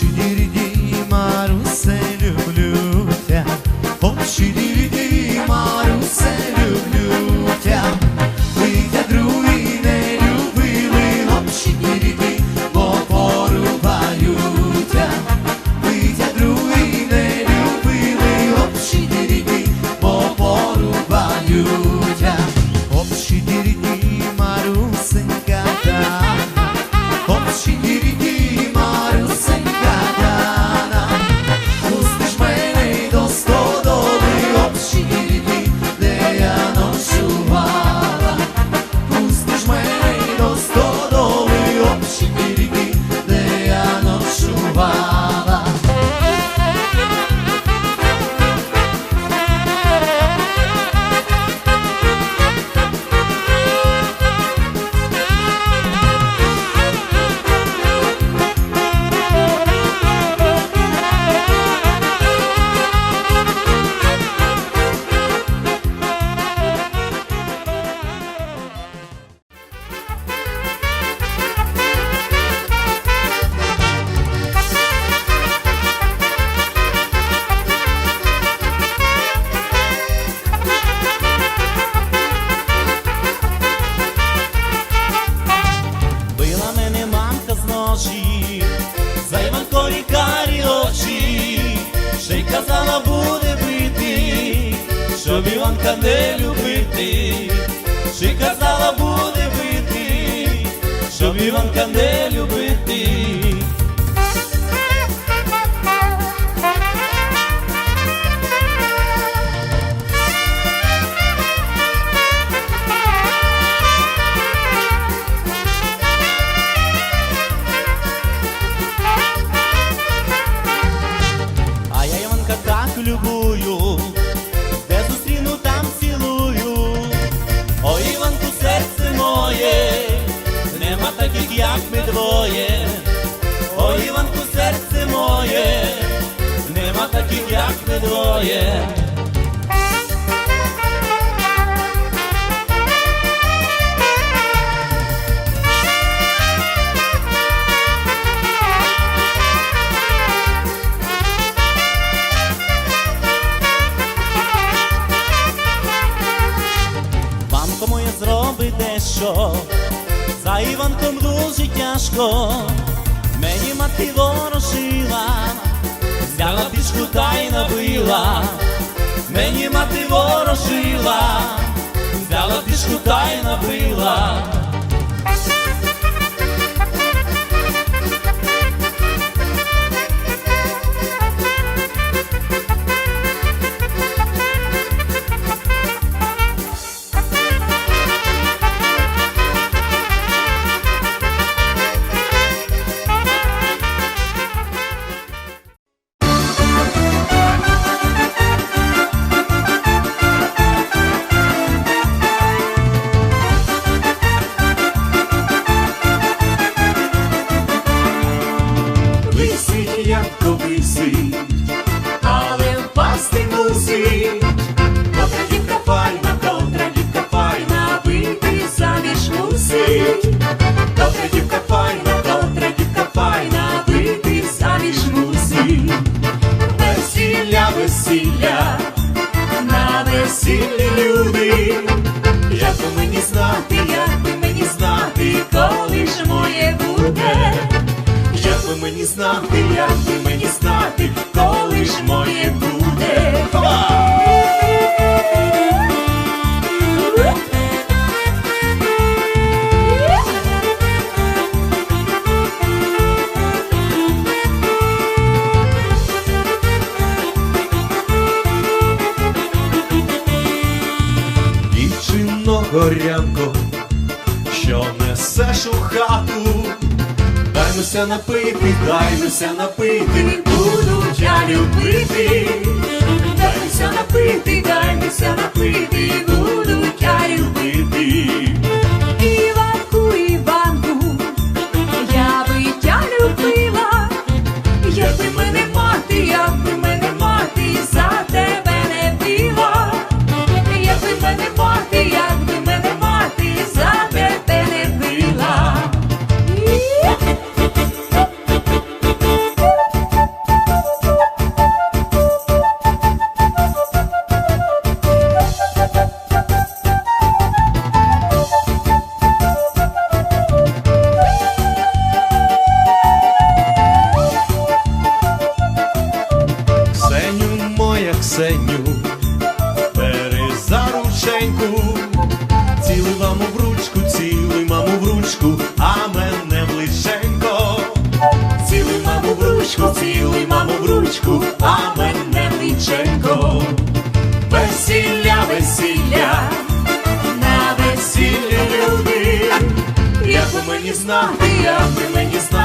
düşünürdüm казала буде бити, щоб Іванка не любити, чи казала буде бити, щоб Іванка не любити. ми двоє. Мамко моя зроби дещо, за Іванком дуже тяжко, мені мати ворожила, Взяла пішку та й мені мати ворожила, взяла пішку та й набила. На весіллі люди. Як би мені знати, як би мені знати, коли ж моє буде. Як би мені знати, як би мені горянко, що несеш у хату, даймося напити, даймося напити, Буду я любити, даймося напити, даймося напити, доньку, Цілуй маму в ручку, цілий маму в ручку, а мене ближенько, цілий маму в ручку, цілий маму в ручку, а мене ближенько, весілля, весілля, на весілля люди, як би мені знати, як би мені знати.